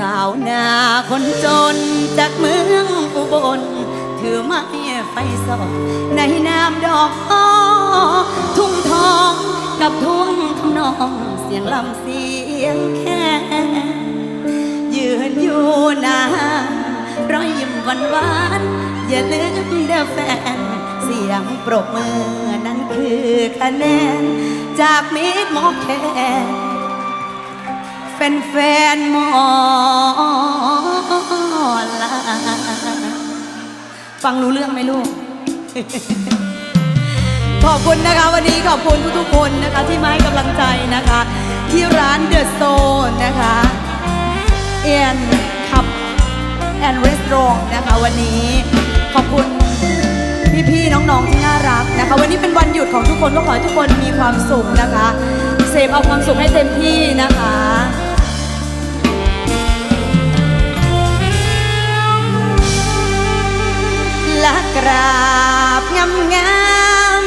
สาวนาคนจนจากเมืองอุบลถือไม้ไฟสองในนามดอกอ้อทุ่งทองกับทุ่งทำนองเสียงลำเสียงแค่ยืนอยู่นานรอยยิ้มหวานหวานอย่าลืมเด้อแฟน เสียงปรบมือนั้นคือคะแนน จากมิตรหมอแคน เป็นแฟนหมอลาฟังรู้เรื่องไหมลูก ขอบคุณนะคะวันนี้ขอบคุณทุกๆคนนะคะ ที่มาให้กำลังใจนะคะ ที่ร้านเดอะโซนนะคะเอียนขับแอนรีสโตรนะคะวันนี้ขอบคุณพี่ๆน้องๆที่น่ารักนะคะ วันนี้เป็นวันหยุดของทุกคนก็ขอให้ทุกคนมีความสุขนะคะ เสพเอาความสุขให้เต็มที่นะคะ ละกราบงามงาม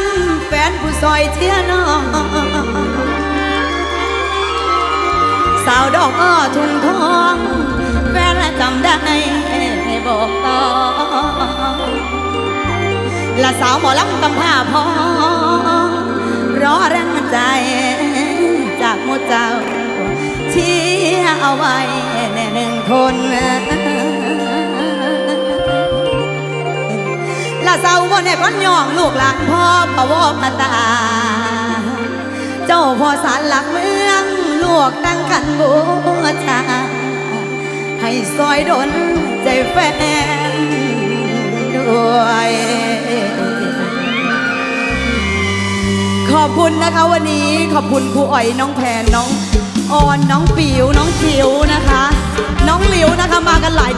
แฟนผู้ซอยเชียร์น้อง สาวดอกอ้อทุนทอง แฟนละจำได้ให้บอกต่อละสาวหมอลำกำผ้าพอรอแรงใจจากหมูเจ้าเชียเอาไว้แน่หนึ่งคน เศร้าบ่แน่ก้อนย่องลูกหลานพ่อพะวอมาตา เจ้าพ่อสารหลักเมืองลูกตั้งกันบูชาให้ซอยดนใจแฟนด้วยขอบคุณนะคะวันนี้ขอบคุณครูอ๋อยน้องแพนน้องออนน้องปิ๋วน้องจิ๋วนะคะ น้องหลิวนะคะมากันหลาย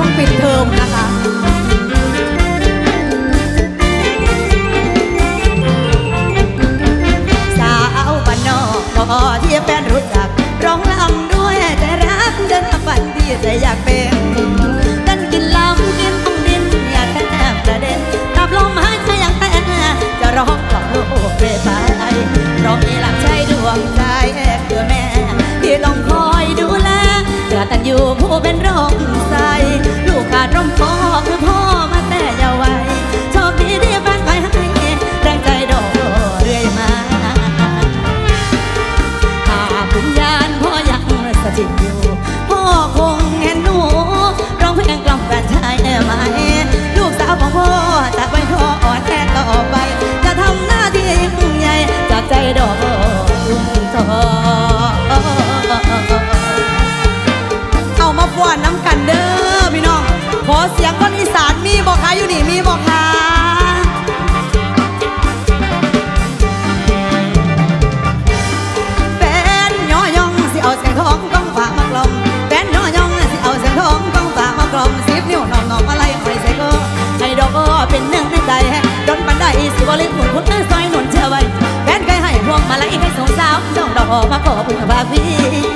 ช่วงปิดเทอมนะคะสาวบ้านนอกก็ที่แฟนรู้จัก ร้องลำด้วยใจรักเดินฝันที่ใจอยากเป็นดันกินลำกินต้องดินอย่าแทบประเด็นตับลมหายใจอย่างแต่จะร้องกล่อมลูกเรไปเพราะมีหลักใจดวงใจคือแม่ที่ต้องคอยดูแลกระตันอยู่ผู้เป็นร่ม ลูกขาดร่มพ่อ มาขอพึ่งบาพี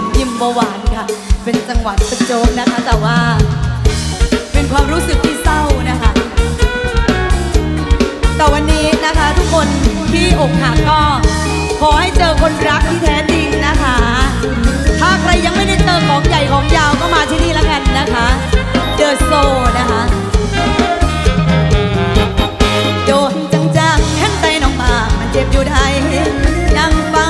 ยิ้มยิ้มหวานค่ะ เป็นจังหวัดประโจ๊กนะคะ แต่ว่า เป็นความรู้สึกที่เศร้านะคะ แต่วันนี้นะคะ ทุกคนที่อกหักก็ ขอให้เจอคนรักที่แท้จริงนะคะ ถ้าใครยังไม่ได้เจอของใหญ่ของยาวก็มาที่นี่ละกันนะคะเดอะโซนะคะโดนจังจังแห้งใจน้องมามันเจ็บอยู่ได้นั่งฟัง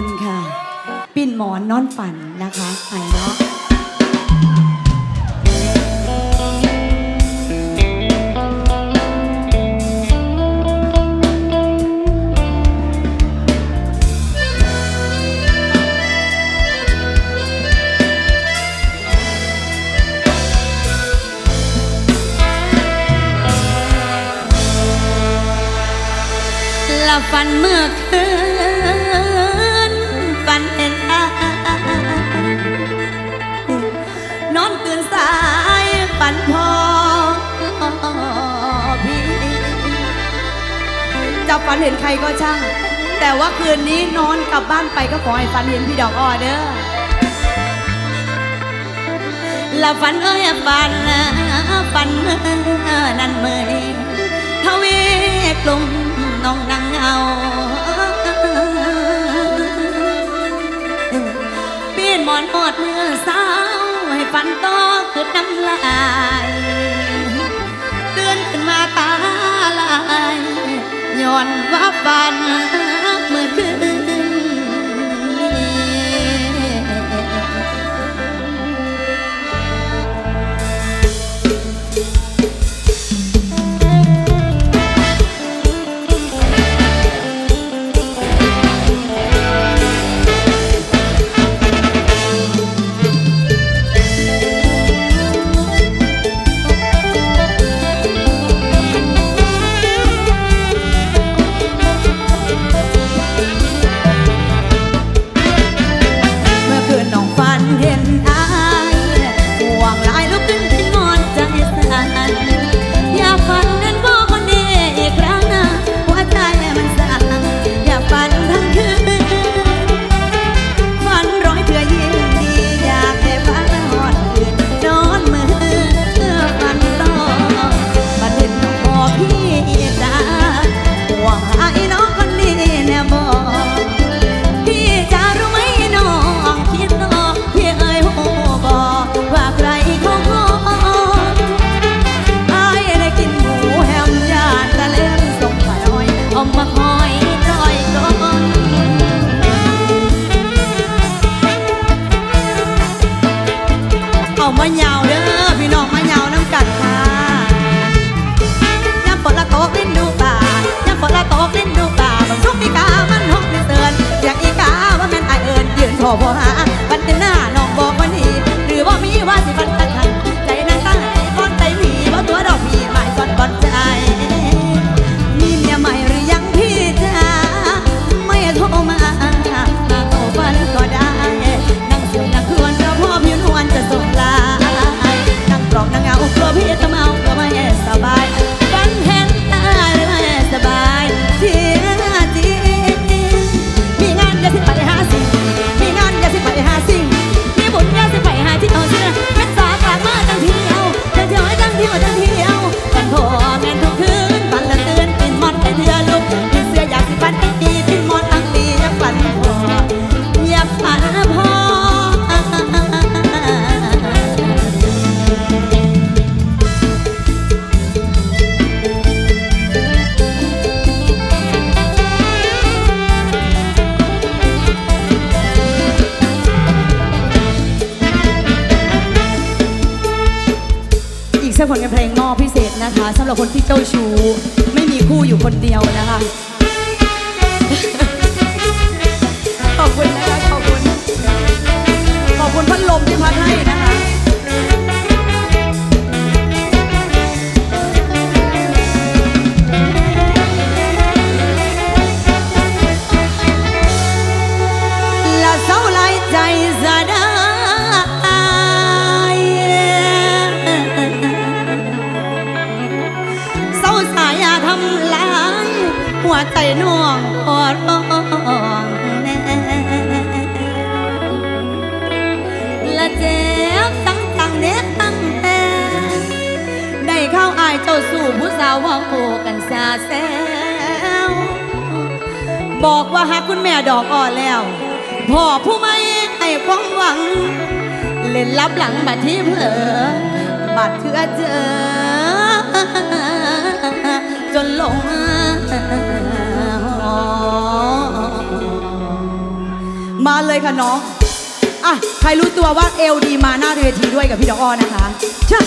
คุณค่ะ ปิ่นหมอนนอนฝันนะคะไผ่เนาะละฝันเมื่อคืน นสายฝันพอพี่จะฝันเห็นใครก็ช่าง แต่ว่าคืนนี้นอนกลับบ้านไปก็ขอให้ฝันเห็นพี่ดอกอ้อเด้อละฝันเอ้ยฝันฝันนั่นเมื่อนี้ทวีกลุ่มน้องนางเงาปีนหมอนหมดมือ ขึ้น้ำลายเตือนขึ้นมาตาลายย้อนว่าฝัน อยหาสิ่ง สู่ผู้สาวว่าโมกันซาแซวบอกว่าฮักคุณแม่ดอกอ่อนแล้วพ่อผู้ไม่ให้ความหวัง เล่นรับหลังบัดที่เผลอบัดเถื่อเจอ จนหลงมาเลยค่ะน้อง อะ ใครรู้ตัวว่าเอลดีมาหน้าเวทีด้วยกับพี่ดอกอ้อนะคะเชิญ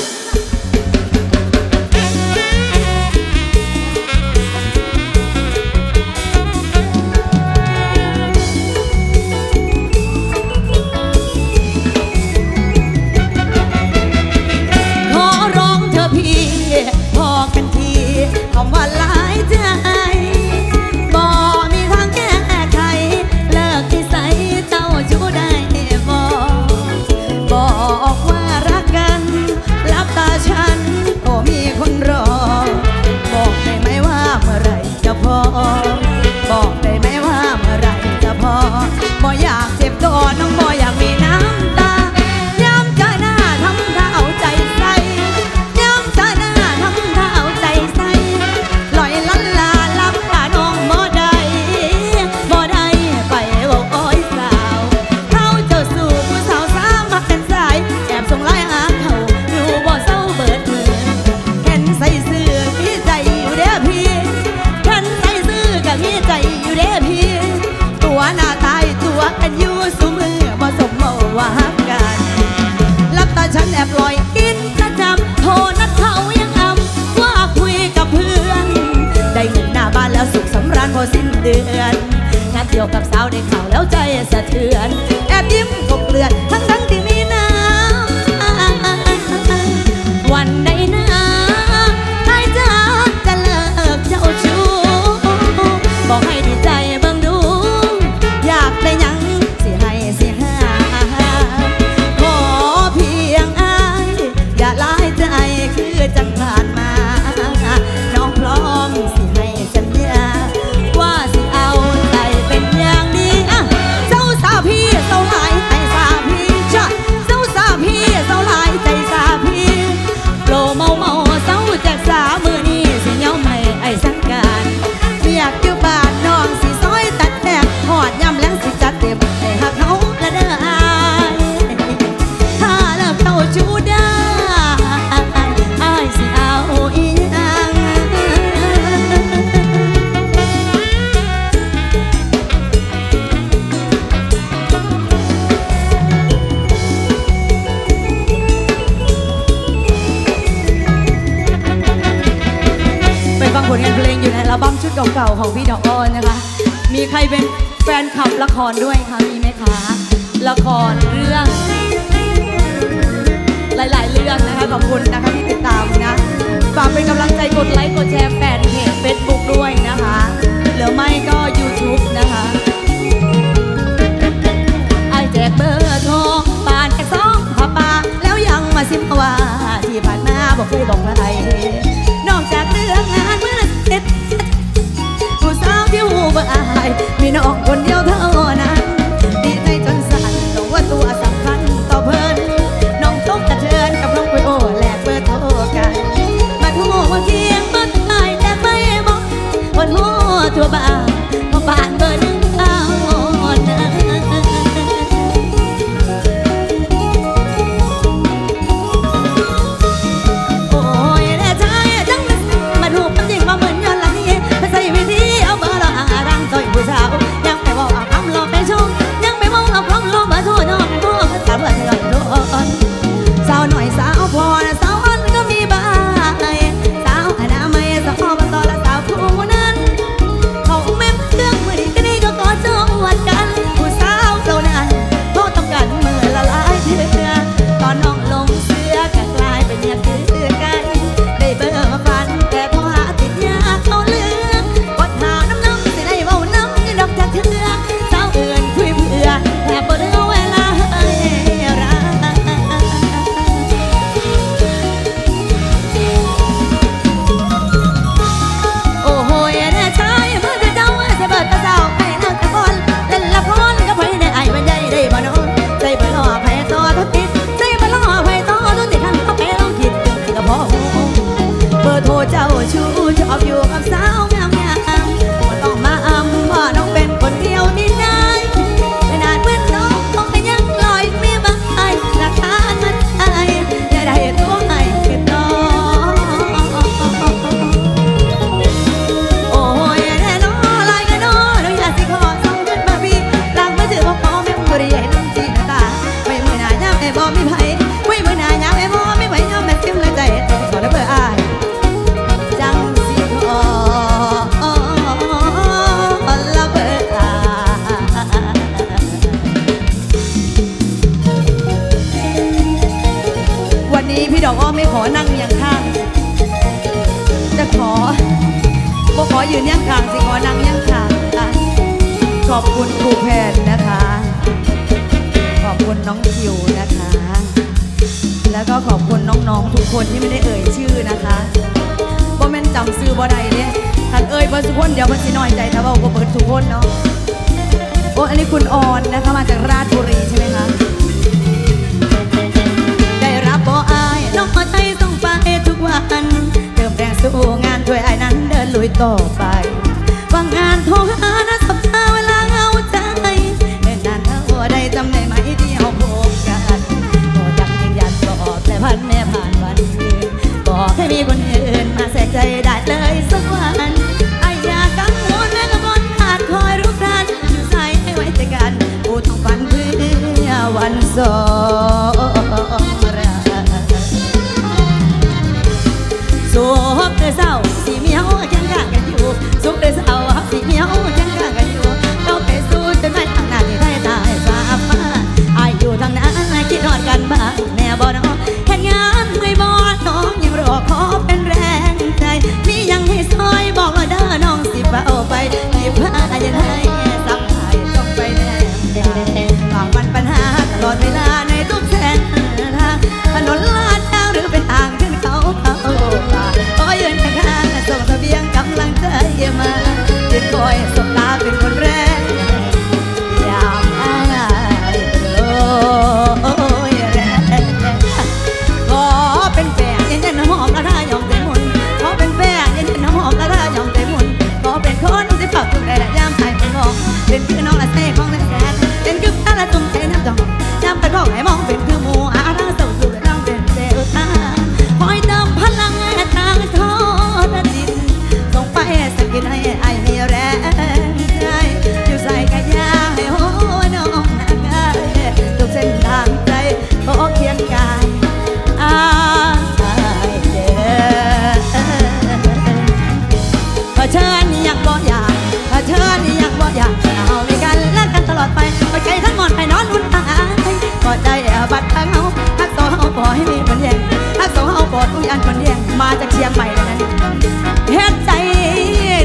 เก่าของพี่ดอกอ้อนนะคะ มีใครเป็นแฟนคลับละครด้วยคะมีไหมคะ ละครเรื่อง หลาย ๆ เรื่องนะคะขอบคุณนะคะที่ติดตามนะฝากเป็นกำลังใจกดไลค์กดแชร์แฟนเพจเฟซบุ๊กด้วยนะคะหรือไม่ก็ YouTube นะคะไอแจกเบอร์ทองปานแค่สองพอปาแล้วยังมาซิมว่าที่ผ่านมาบอกเคยบอกอะไร คนที่ไม่ได้เอ่ยชื่อนะคะบ่แม่นจำซื้อบ่ได้เนี่ยถ้าเอ่ยเบิร์ทุกคนเดี๋ยวมันสิน้อยใจถ้าว่าบ่เบิร์ทุกคนเนาะโอ้อันนี้คุณออนนะคะมาจากราชบุรีใช่ไหมคะได้รับบ่อายน้องมาใจส่งไปทุกวันเติมแรงสู้งานช่วยไอ้นั้นเดินลุยต่อไปวางงานโทรหานะสับตาเวลาเอาใจเอ็นนานเท่าได้จำได้ไหมที่เอาพบกันโอ้ดังยืนยันตอบแต่พันแม่ มีคนอื่นมาแสกใจได้เลยสักวันไอ้ยากังวลแม่กบนอาจคอยรุกรานอยู่ใส่ไว้แต่กันปูทองฝันเพื่อวันสองราสวบเธอเศร้าสีเมียว บัดทางเฮาฮักโซเฮาบ่ให้มีคนแย่งฮักโซเฮาบ่ต้องยันคนแย่งมาจากเชียงใหม่เลยนะเฮ็ดใจ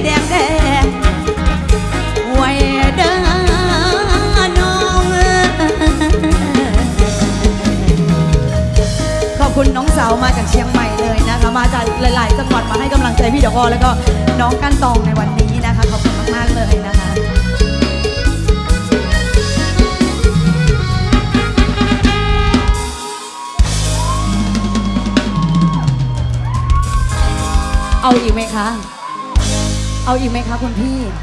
แดงแดงไว้เด้อน้องขอบคุณน้องสาวมาจากเชียงใหม่เลยนะคะมาจากหลาย ๆ จังหวัดมาให้กำลังใจพี่ดอกอ้อแล้วก็น้องกันตองในวันนี้นะคะขอบคุณมาก ๆ เลยนะคะ เอาอีกไหมคะ เอาอีกไหมคะคุณพี่